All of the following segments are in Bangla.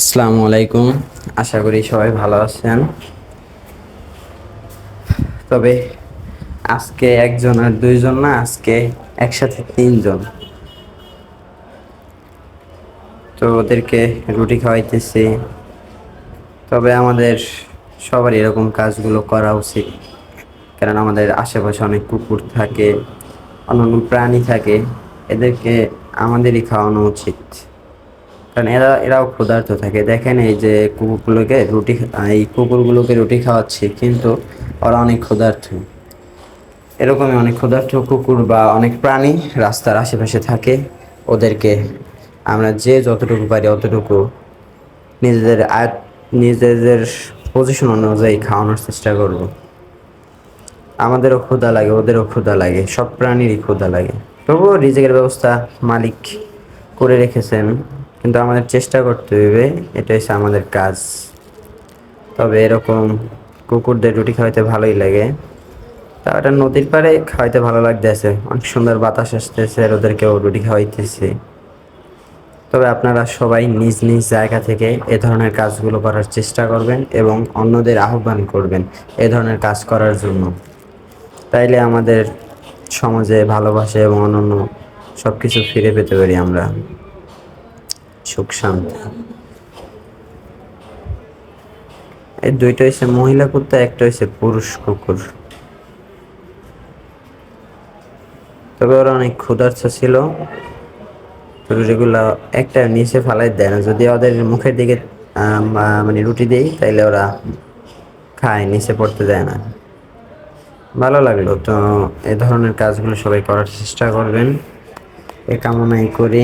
আসসালামু আলাইকুম। আশা করি সবাই ভালো আছেন। তবে আজকে একজন আর দুইজন না, আজকে একসাথে তিনজন। তো ওদেরকে রুটি খাওয়াইতেছি। তবে আমাদের সবার এরকম কাজগুলো করা উচিত। কারণ আমাদের আশেপাশে অনেক কুকুর থাকে, অন্যান্য প্রাণী থাকে। এদেরকে আমাদেরই খাওয়ানো উচিত। কারণ এরা, এরাও ক্ষুধার্ত থাকে। দেখেন এই যে কুকুরগুলোকে রুটি এই কুকুরগুলোকে রুটি খাওয়াচ্ছি, কিন্তু ওরা অনেক ক্ষুধার্ত। এরকমই অনেক ক্ষুধার্ত কুকুর বা অনেক প্রাণী রাস্তার আশেপাশে থাকে। ওদেরকে আমরা যে যতটুকু পারি অতটুকু নিজেদের আয়, নিজেদের পজিশন অনুযায়ী খাওয়ানোর চেষ্টা করব। আমাদেরও ক্ষুধা লাগে, ওদেরও ক্ষুধা লাগে, সব প্রাণীরই ক্ষুধা লাগে। তবুও রিজেকের ব্যবস্থা মালিক করে রেখেছেন। কিন্তু আমাদের চেষ্টা করতে হবে এটা হচ্ছে আমাদের কাজ। তবে এরকম কুকুরদের রুটি খাওয়াইতে ভালোই লাগে। তা এটা নদীর পাড়ে খাওয়াইতে ভালো লাগতেছে, অনেক সুন্দর বাতাস আসতেছে আর ওদেরকেও রুটি খাওয়াইতেছে। তবে আপনারা সবাই নিজ নিজ জায়গা থেকে এ ধরনের কাজগুলো করার চেষ্টা করবেন এবং অন্যদের আহ্বান করবেন এ ধরনের কাজ করার জন্য। তাইলে আমাদের সমাজে ভালোবাসা এবং অন্যান্য সব কিছু ফিরে পেতে পারি আমরা। সুখ, শান্তি। এই দুইটা হচ্ছে মহিলা কুত্তা, একটা হচ্ছে পুরুষ কুকুর। তবে ওরা অনেক ক্ষুধার্ত ছিল। রুটিগুলো একটা নিচে ফালাই দেয় না। যদি ওদের মুখের দিকে মানে রুটি দেই, তাইলে ওরা খায়, নিচে পড়তে দেয় না। ভালো লাগল। তো এ ধরনের কাজগুলো সবাই করার চেষ্টা করবেন। এ কামনাই করি।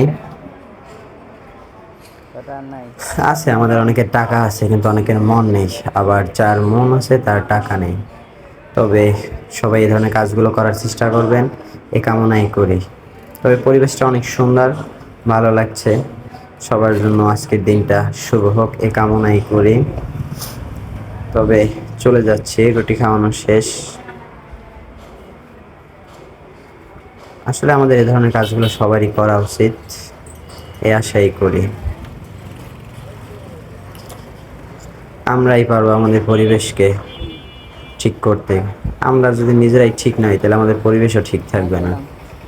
আছে, আমাদের অনেকের টাকা আছে, কিন্তু অনেকের মন নেই। আবার যার মন আছে, তার টাকা নেই। তবে সবাই এই ধরনের কাজগুলো করার চেষ্টা করবেন, এ কামনাই করি। তবে পরিবেশটা অনেক সুন্দর, ভালো লাগছে। সবার জন্য আজকের দিনটা শুভ হোক, এ কামনাই করি। তবে চলে যাচ্ছি, রুটি খাওয়ানো শেষ। আসলে আমাদের এই ধরনের কাজগুলো সবারই করা উচিত, এ আশাই করি। আমরাই পারব আমাদের পরিবেশকে ঠিক করতে। আমরা যদি নিজেরাই ঠিক নই, তাহলে আমাদের পরিবেশও ঠিক থাকবে না।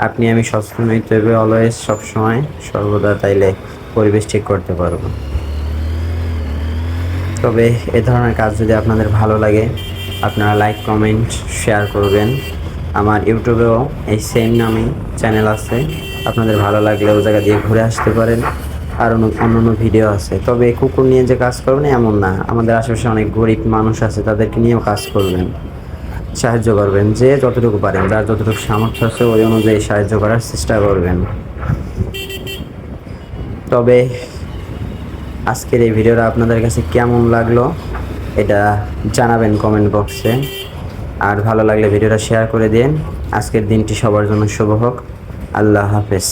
আপনি আমি সচেতন হইতে হবে অলওয়েজ সবসময় সর্বদা তাইলে পরিবেশ ঠিক করতে পারব। তবে এ ধরনের কাজ যদি আপনাদের ভালো লাগে, আপনারা লাইক কমেন্ট শেয়ার করবেন। আমার ইউটিউবেও এই সেম নামে চ্যানেল আছে। আপনাদের ভালো লাগলে ও জায়গা দিয়ে ঘুরে আসতে পারেন। আর অন্য অন্য ভিডিও আছে। তবে কুকুর নিয়ে যে কাজ করবেন এমন না। আমাদের আশেপাশে অনেক গরিব মানুষ আছে, তাদেরকে নিয়েও কাজ করবেন। সাহায্য করবেন যে যতটুকু পারেন যার যতটুকু সামর্থ্য আছে ওই অনুযায়ী সাহায্য করার চেষ্টা করবেন। তবে আজকের এই ভিডিওটা আপনাদের কাছে কেমন লাগল এটা জানাবেন কমেন্ট বক্সে আর ভালো লাগলে ভিডিওটা শেয়ার করে দিন। আজকের দিনটি সবার জন্য শুভ হোক। আল্লাহ হাফেজ।